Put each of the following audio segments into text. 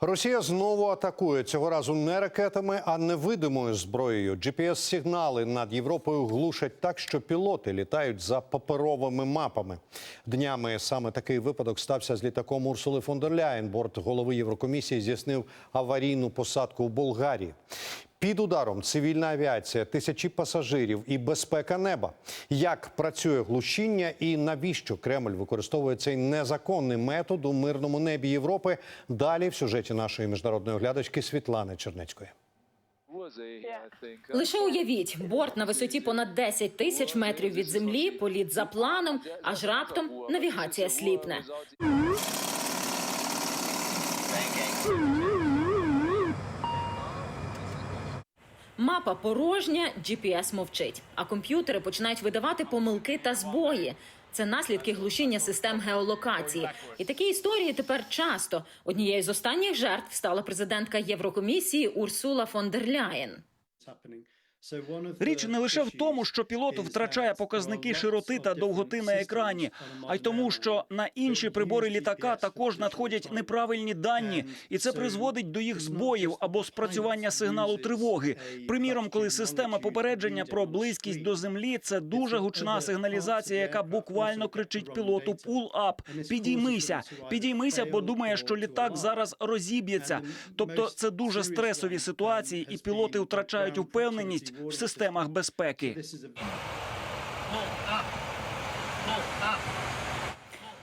Росія знову атакує цього разу не ракетами, а невидимою зброєю. GPS-сигнали над Європою глушать так, що пілоти літають за паперовими мапами. Днями саме такий випадок стався з літаком Урсули фон дер Ляєн. Борт голови Єврокомісії здійснив аварійну посадку у Болгарії. Під ударом цивільна авіація, тисячі пасажирів і безпека неба. Як працює глушіння і навіщо Кремль використовує цей незаконний метод у мирному небі Європи? Далі в сюжеті нашої міжнародної оглядачки Світлани Чернецької. Лише уявіть, борт на висоті понад 10 тисяч метрів від землі, політ за планом, аж раптом навігація сліпне. Мапа порожня, GPS мовчить, а комп'ютери починають видавати помилки та збої. Це наслідки глушіння систем геолокації. І такі історії тепер часто. Однією з останніх жертв стала президентка Єврокомісії Урсула фон дер Ляєн. Річ не лише в тому, що пілот втрачає показники широти та довготи на екрані, а й тому, що на інші прибори літака також надходять неправильні дані, і це призводить до їх збоїв або спрацювання сигналу тривоги. Приміром, коли система попередження про близькість до землі це дуже гучна сигналізація, яка буквально кричить пілоту «Pull up», підіймися, підіймися, бо думає, що літак зараз розіб'ється. Тобто, це дуже стресові ситуації, і пілоти втрачають упевненість в системах безпеки.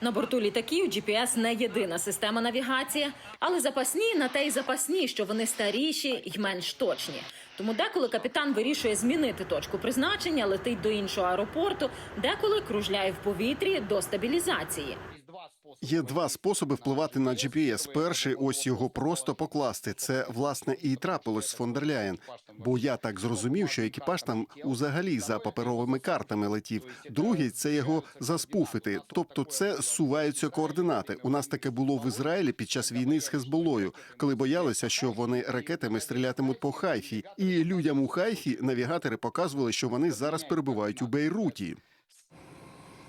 На борту літаків GPS не єдина система навігації, але запасні на те й запасні, що вони старіші й менш точні. Тому деколи капітан вирішує змінити точку призначення, летить до іншого аеропорту, деколи кружляє в повітрі до стабілізації. Є два способи впливати на GPS. Перший ось його просто покласти. Це власне і трапилось з фон дер Ляєн. Бо я так зрозумів, що екіпаж там узагалі за паперовими картами летів. Другий це його заспуфити. Тобто, це зсуваються координати. У нас таке було в Ізраїлі під час війни з Хезболою, коли боялися, що вони ракетами стрілятимуть по Хайфі. І людям у Хайфі навігатори показували, що вони зараз перебувають у Бейруті.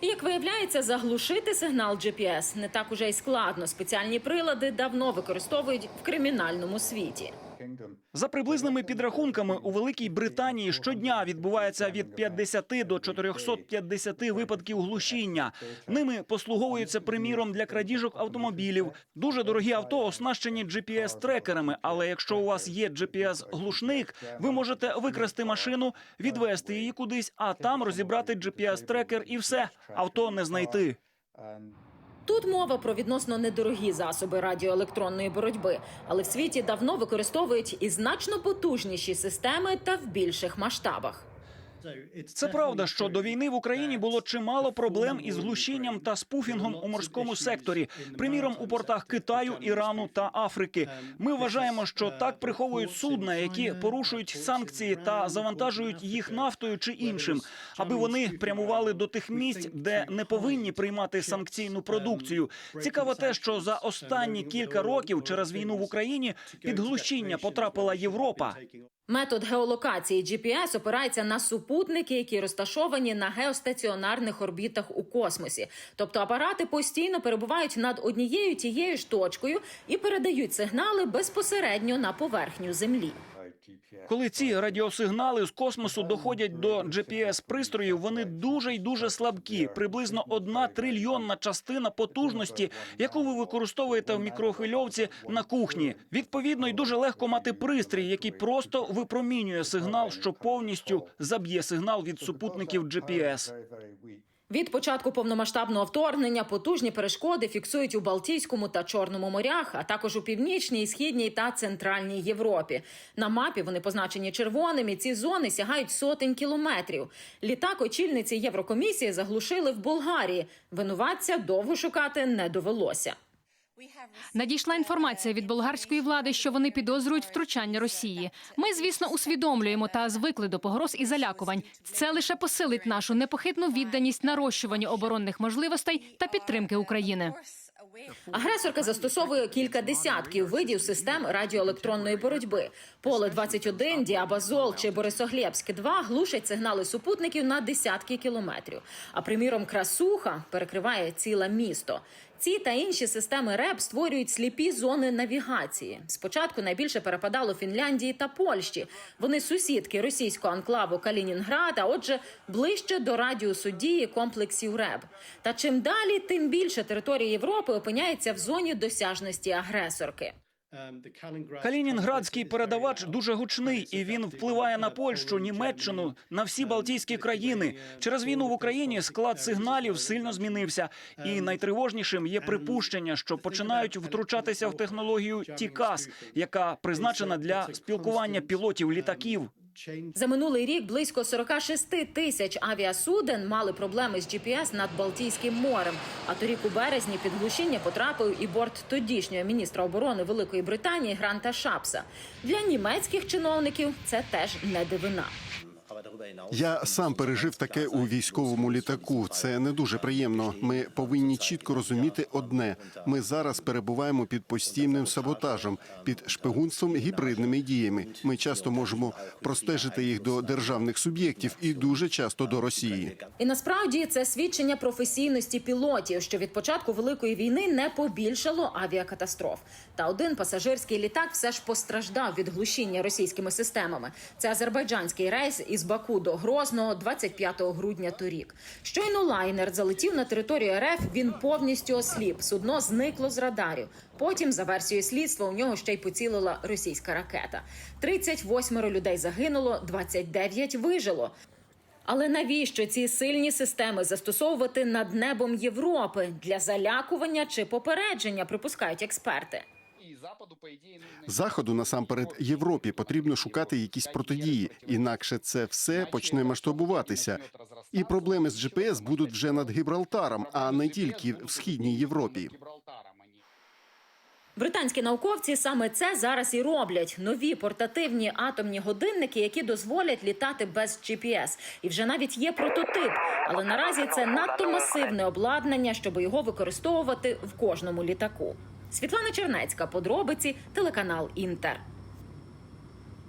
Як виявляється, заглушити сигнал GPS не так уже й складно. Спеціальні прилади давно використовують в кримінальному світі. За приблизними підрахунками у Великій Британії щодня відбувається від 50 до 450 випадків глушіння. Ними послуговуються приміром для крадіжок автомобілів. Дуже дорогі авто оснащені GPS-трекерами. Але якщо у вас є GPS-глушник, ви можете викрасти машину, відвести її кудись, а там розібрати GPS-трекер і все авто не знайти. Тут мова про відносно недорогі засоби радіоелектронної боротьби, але в світі давно використовують і значно потужніші системи та в більших масштабах. Це правда, що до війни в Україні було чимало проблем із глушінням та спуфінгом у морському секторі, приміром у портах Китаю, Ірану та Африки. Ми вважаємо, що так приховують судна, які порушують санкції та завантажують їх нафтою чи іншим, аби вони прямували до тих місць, де не повинні приймати санкційну продукцію. Цікаво те, що за останні кілька років через війну в Україні під глушіння потрапила Європа. Метод геолокації GPS опирається на супутники, які розташовані на геостаціонарних орбітах у космосі. Тобто апарати постійно перебувають над однією тією ж точкою і передають сигнали безпосередньо на поверхню Землі. Коли ці радіосигнали з космосу доходять до GPS-пристроїв, вони дуже й дуже слабкі. Приблизно одна трильйонна частина потужності, яку ви використовуєте в мікрохвильовці на кухні. Відповідно, й дуже легко мати пристрій, який просто випромінює сигнал, що повністю заб'є сигнал від супутників GPS. Від початку повномасштабного вторгнення потужні перешкоди фіксують у Балтійському та Чорному морях, а також у північній, східній та центральній Європі. На мапі вони позначені червоними. ці зони сягають сотень кілометрів. Літак очільниці Єврокомісії заглушили в Болгарії. Винуватця довго шукати не довелося. Надійшла інформація від болгарської влади, що вони підозрюють втручання Росії. Ми, звісно, усвідомлюємо та звикли до погроз і залякувань. Це лише посилить нашу непохитну відданість нарощуванню оборонних можливостей та підтримки України. Агресорка застосовує кілька десятків видів систем радіоелектронної боротьби. Поле 21 Діабазол чи Борисоглєбськ 2 глушать сигнали супутників на десятки кілометрів. А приміром, красуха перекриває ціле місто. Ці та інші системи РЕП створюють сліпі зони навігації. Спочатку найбільше перепадало Фінляндії та Польщі. Вони сусідки російського анклаву Калінінград, а отже, ближче до радіусу дії комплексів РЕБ. Та чим далі, тим більше території Європи опиняється в зоні досяжності агресорки. Калінінградський передавач дуже гучний, і він впливає на Польщу, Німеччину, на всі Балтійські країни. Через війну в Україні склад сигналів сильно змінився. І найтривожнішим є припущення, що починають втручатися в технологію ТІКАС, яка призначена для спілкування пілотів літаків. За минулий рік близько 46 тисяч авіасуден мали проблеми з GPS над Балтійським морем. А торік у березні під глушіння потрапив і борт тодішнього міністра оборони Великої Британії Гранта Шапса. Для німецьких чиновників це теж не дивина. Я сам пережив таке у військовому літаку. Це не дуже приємно. Ми повинні чітко розуміти одне: ми зараз перебуваємо під постійним саботажем, під шпигунством, гібридними діями. Ми часто можемо простежити їх до державних суб'єктів і дуже часто до Росії. І насправді це свідчення професійності пілотів, що від початку великої війни не побільшало авіакатастроф. Та один пасажирський літак все ж постраждав від глушіння російськими системами. Це азербайджанський рейс із Баку до Грозного 25 грудня торік. Щойно лайнер залетів на територію РФ. Він повністю осліп. Судно зникло з радарів. Потім, за версією слідства, у нього ще й поцілила російська ракета. 38 людей загинуло, 29 вижило. Але навіщо ці сильні системи застосовувати над небом Європи для залякування чи попередження, припускають експерти. Заходу насамперед Європі потрібно шукати якісь протидії, інакше це все почне масштабуватися. І проблеми з GPS будуть вже над Гібралтаром, а не тільки в східній Європі. Британські науковці саме це зараз і роблять: нові портативні атомні годинники, які дозволять літати без GPS. І вже навіть є прототип. Але наразі це надто масивне обладнання, щоб його використовувати в кожному літаку. Світлана Чернецька, подробиці, телеканал Інтер.